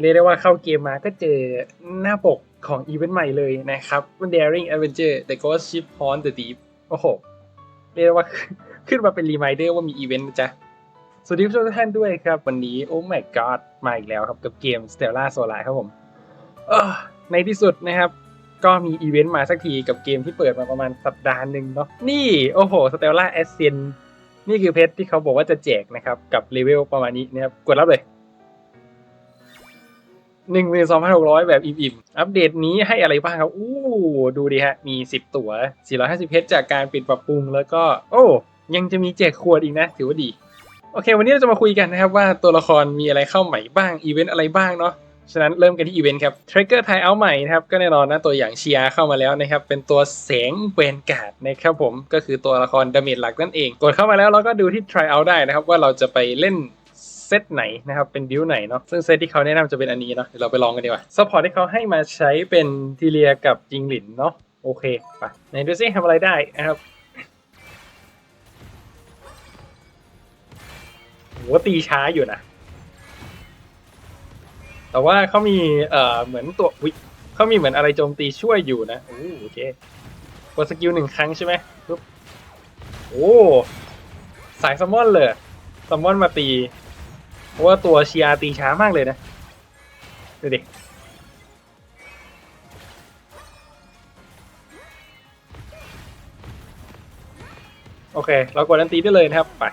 เรียกได้ว่าเข้าเกมมาก็เจอหน้าปกของอีเวนต์ใหม่เลยนะครับ Daring Adventure The Ghost Ship Haunt the Deep โอ้โห เรียกได้ว่าขึ้นมาเป็นรีมายเดอร์ว่ามีอีเวนต์นะจ๊ะสวัสดีผู้ชมทุกท่านด้วยครับ วันนี้โอ้ my god มาอีกแล้วครับกับเกม Stella Solar ครับผมในที่สุดนะครับ ก็มีอีเวนต์มาสักทีกับเกมที่เปิดมาประมาณสัปดาห์หนึ่งเนาะนี่โอ้โห Stella Ascent นี่คือเพชรที่เขาบอกว่าจะแจกนะครับ กับเลเวลประมาณนี้นะครับ กดรับเลย หนึ่งหมื่นสองพันหกร้อยแบบอิ่มๆ อัปเดตนี้ให้อะไรบ้างครับ อู้ ดูดิฮะ มีสิบตั๋วสี่ร้อยห้าสิบเพชรจากการปิดปรับปรุงแล้วก็ โอ้ ยังจะมีแจกขวดอีกนะ ถือว่าดี โอเค วันนี้เราจะมาคุยกันนะครับว่าตัวละครมีอะไรเข้าใหม่บ้าง อีเวนต์อะไรบ้างเนาะ ฉะนั้นเริ่มกันที่อีเวนต์ครับ Trigger ไทยเอาใหม่นะครับ ก็แน่นอนนะตัวอย่างเชียร์เข้ามาแล้วนะครับ เป็นตัวแสงเวนการ์ดนะครับผม ก็คือตัวละครดาเมจหลักนั่นเอง กดเข้ามาแล้วเราก็ดูที่ try out ได้นะครับว่าเราจะไปเล่น เซตไหนนะครับ เป็นบิวไหนเนาะซึ่งเซตที่เขาแนะนำจะเป็นอันนี้เนาะเดี๋ยวเราไปลองกันดีกว่าซัพพอร์ตที่เขาให้มาใช้เป็นทีเลียกับจิงหลินเนาะโอเคไปไหนดูซิทำอะไรได้นะครับโหตีช้าอยู่นะ แต่ว่าเขามีเอ่อเหมือนตัววิเขามีเหมือนอะไรโจมตีช่วยอยู่นะโอ้โอเคกดสกิลหนึ่งครั้งใช่ไหมปุ๊บโอ้สายซัมมอนเลยซัมมอนมาตี พราะว่าตัวเชียร์ตีช้ามากเลยนะดูดิโอเค เรากดอันตีได้เลยนะครับ ไป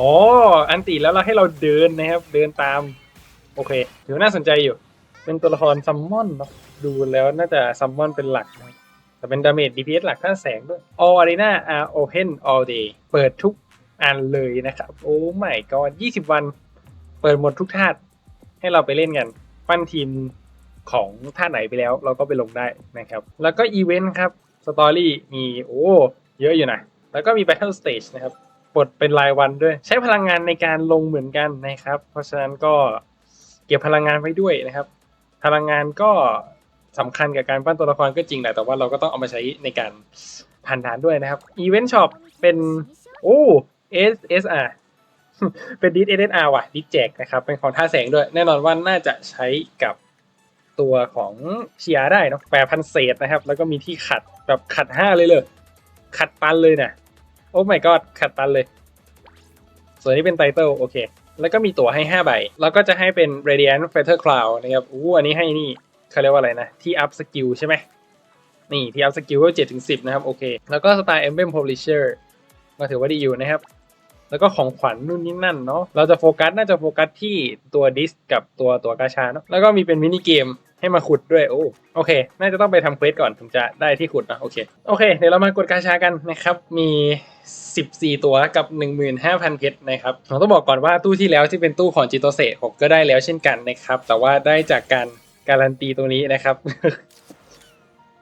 อ๋ออันตีแล้วเราให้เราเดินนะครับ เดินตาม โอเค ถือว่าน่าสนใจอยู่ เป็นตัวละครซัมมอนดูแล้วน่าจะซัมมอนเป็นหลักนะ แต่เป็นดาเมจ DPS หลักท่าแสงด้วย All Arena are open all day เปิดทุกอันเลยนะครับ โอ้ไม่ก็20วัน เปิดหมดทุกธาตุให้เราไปเล่นกัน ปั้นทีมของท่าไหนไปแล้ว เราก็ไปลงได้นะครับ แล้วก็อีเวนต์ครับสตอรี่มีโอ้เยอะอยู่นะ แล้วก็มี Battle Stage นะครับปลดเป็นรายวันด้วย ใช้พลังงานในการลงเหมือนกันนะครับ เพราะฉะนั้นก็เก็บพลังงานไว้ด้วยนะครับ พลังงานก็ สำคัญกับการปั้นตัวละครก็จริงแหละแต่ว่าเราก็ต้องเอามาใช้ในการผ่านด่านด้วยนะครับอีเวนต์ช็อปเป็นโอ้ SSR เอสอาร์เป็นดิส SSR ว่ะดิสแจกนะครับเป็นของท่าแสงด้วยแน่นอนว่าน่าจะใช้กับตัวของเชียร์ได้นะแปดพันเศษนะครับ แล้วก็มีที่ขัดแบบขัดห้าเลยเลยขัดปันเลยนะโอ้ my god ขัดตันเลย ส่วนนี้เป็นไตเติลโอเค แล้วก็มีตั๋วให้ 5 ใบ แล้วก็จะให้เป็น Radiant Feather Cloud นะครับอู้อันนี้ให้นี่ เขาเรียกว่าอะไรนะ ที่ up skill ใช่ไหมนี่ที่ up skill ก็7ถึง10นะครับโอเค แล้วก็ Star Emblem Publisher ก็ถือว่าดีอยู่นะครับ แล้วก็ของขวัญนู่นนี่นั่นเนาะเราจะโฟกัสน่าจะโฟกัสที่ตัวดิสกับตัวตัวกาชาเนาะแล้วก็มีเป็นมินิเกมให้มาขุดด้วยโอ้โอเค น่าจะต้องไปทำเควสก่อนถึงจะได้ที่ขุดนะโอเคโอเค เดี๋ยวเรามากดกาชากันนะครับ มี 14 ตัวกับ 15,000 เพชรนะครับผมต้องบอกก่อนว่าตู้ที่แล้วที่เป็นตู้ของจิโตเซผมก็ได้แล้วเช่นกันนะครับแต่ว่าได้จากการ การันตีตัวนี้นะครับ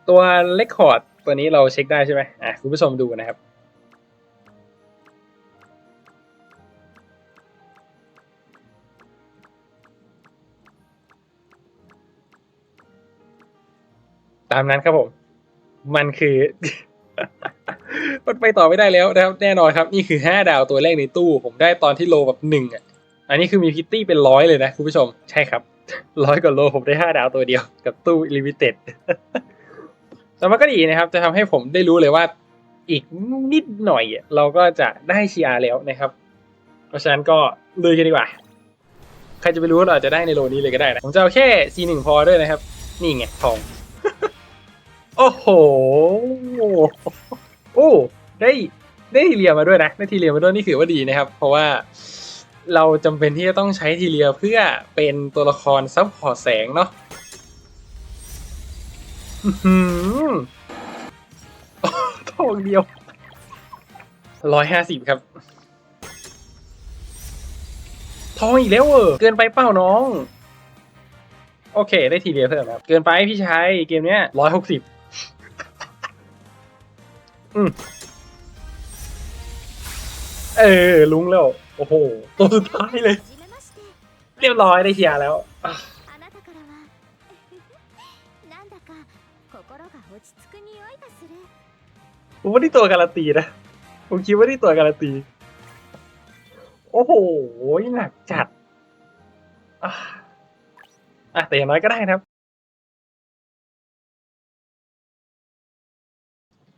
ตัวเลคคอร์ดตัวนี้เราเช็คได้ใช่ไหมอะคุณผู้ชมดูนะครับ ตามนั้นครับผม มันคือมันไปต่อไม่ได้แล้วนะครับแน่นอนครับ นี่คือ 5 ดาวตัวแรกในตู้ ผมได้ตอนที่โลแบบหนึ่งอะ อันนี้คือมีพิตตี้เป็นร้อยเลยนะคุณผู้ชมใช่ครับ ร้อยกว่าโลผมได้5ดาวตัวเดียวกับตู้ลิมิเต็ดแต่มันก็ดีนะครับ จะทำให้ผมได้รู้เลยว่า อีกนิดหน่อยเราก็จะได้เชียร์แล้วนะครับ เพราะฉะนั้นก็ลุยกันดีกว่า ใครจะไปรู้เราอาจจะได้ในโลนี้เลยก็ได้นะ ผมจะเอาแค่ C1 พอด้วยนะครับ นี่ไงทอง โอ้โห โอ้ ได้ได้ทีเรียมาด้วยนะ ได้ทีเรียมาด้วยนี่ถือว่าดีนะครับ เพราะว่า เราจำเป็นที่จะต้องใช้ทีเรียเพื่อเป็นตัวละครซับพอร์ตแสงเนาะหือทองเดียวร้อยห้าสิบครับ ทองอีกแล้วเออเกินไปเป้าน้อง โอเค ได้ทีเดียวเพิ่มครับ เกินไปพี่ชายเกมเนี้ยร้อยหกสิบอืม เออลุงแล้วโอ้โหตัวสุดท้ายเลย เรียบร้อยได้เชียร์แล้วผมว่าที่ตัวการันตีนะผมคิดว่าที่ตัวการันตี โอ้โหหนักจัดอะแต่อย่างน้อยก็ได้นะครับ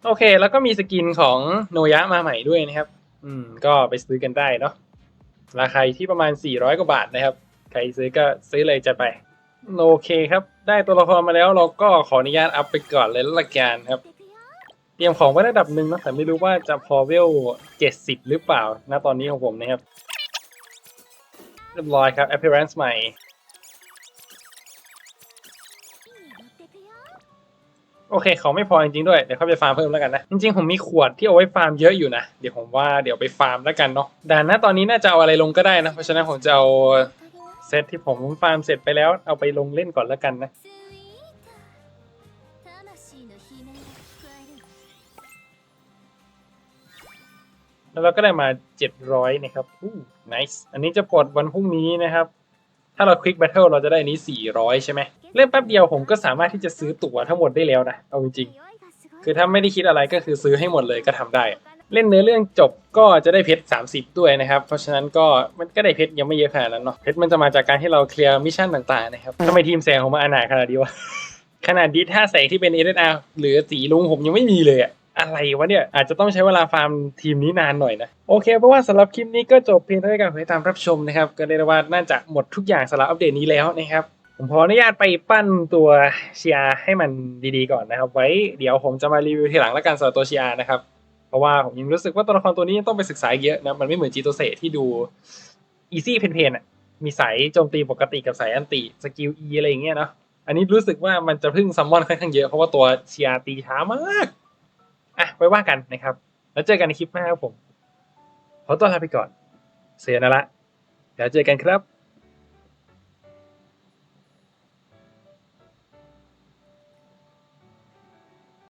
โอเค แล้วก็มีสกินของโนยะมาใหม่ด้วยนะครับ อืม ก็ไปซื้อกันได้เนาะราคาที่ประมาณ 400 กว่าบาทนะครับ ใครซื้อก็ซื้อเลยจะไป โอเคครับ ได้ตัวละครมาแล้วเราก็ขออนุญาตอัพไปก่อนเลยละกันครับ เตรียมของไว้ระดับหนึ่งนะแต่ไม่รู้ว่าจะพอเวล 70 หรือเปล่าณตอนนี้ของผมนะครับ เรียบร้อยครับ appearance ใหม่ โอเคเขาไม่พอจริงๆด้วยเดี๋ยวเขาไปฟาร์มเพิ่มแล้วกันนะ จริงๆ ผมมีขวดที่เอาไว้ฟาร์มเยอะอยู่นะ เดี๋ยวผมว่าเดี๋ยวไปฟาร์มแล้วกันเนาะด่านหน้าตอนนี้น่าจะเอาอะไรลงก็ได้นะ เพราะฉะนั้นผมจะเอาเซตที่ผมฟาร์มเสร็จไปแล้วเอาไปลงเล่นก่อนแล้วกันนะแล้วเราก็ได้มา 700นะครับอู้ nice อันนี้จะปลดวันพรุ่งนี้นะครับ ถ้าเราคลิก battle เราจะได้นี้ 400 ใช่ไหมเล่นแป๊บเดียวผมก็สามารถที่จะซื้อตั๋วทั้งหมดได้แล้วนะ เอาจริงๆ คือถ้าไม่ได้คิดอะไรก็คือซื้อให้หมดเลยก็ทำได้ เล่นเนื้อเรื่องจบก็จะได้เพชร 30 ด้วยนะครับ เพราะฉะนั้นก็มันก็ได้เพชรยังไม่เยอะขนาดนั้นเนาะ เพชรมันจะมาจากการที่เราเคลียร์มิชชั่นต่างๆนะครับทำไมทีมแสงของมาอนาขนาดนี้วะ ขนาดดีท่าแสงที่เป็น s อ r หรือสีลุงผมยังไม่มีเลยอะ อะไรวะเนี่ยอาจจะต้องใช้เวลาฟาร์มทีมนี้นานหน่อยนะ โอเคเพราะว่าสำหรับคลิปนี้ก็จบเพียงเท่านี้กับให้ตามรับชมนะครับ ก็เรียกได้ว่าน่าจะหมดทุกอย่างสำหรับอัปเดตนี้แล้วนะครับผมขออนุญาตไปปั้นตัวเชียร์ให้มันดีๆก่อนนะครับ ไว้เดี๋ยวผมจะมารีวิวทีหลังแล้วกันสำหรับตัวเชียร์นะครับ เพราะว่าผมยังรู้สึกว่าตัวละครตัวนี้ยังต้องไปศึกษาเยอะนะมันไม่เหมือนจีโตเซที่ดูอีซี่เพนๆอะมีสายโจมตีปกติกับสายอันติสกิล E อะไรอย่างเงี้ยเนาะอันนี้รู้สึกว่ามันจะพึ่งซัมมอนค่อนข้างเยอะเพราะว่าตัวเชียร์ตีช้ามาก อะไว้ว่ากันนะครับ แล้วเจอกันในคลิปหน้าครับผม ขอตัวลาไปก่อน เสียนะละเดี๋ยวเจอกันครับ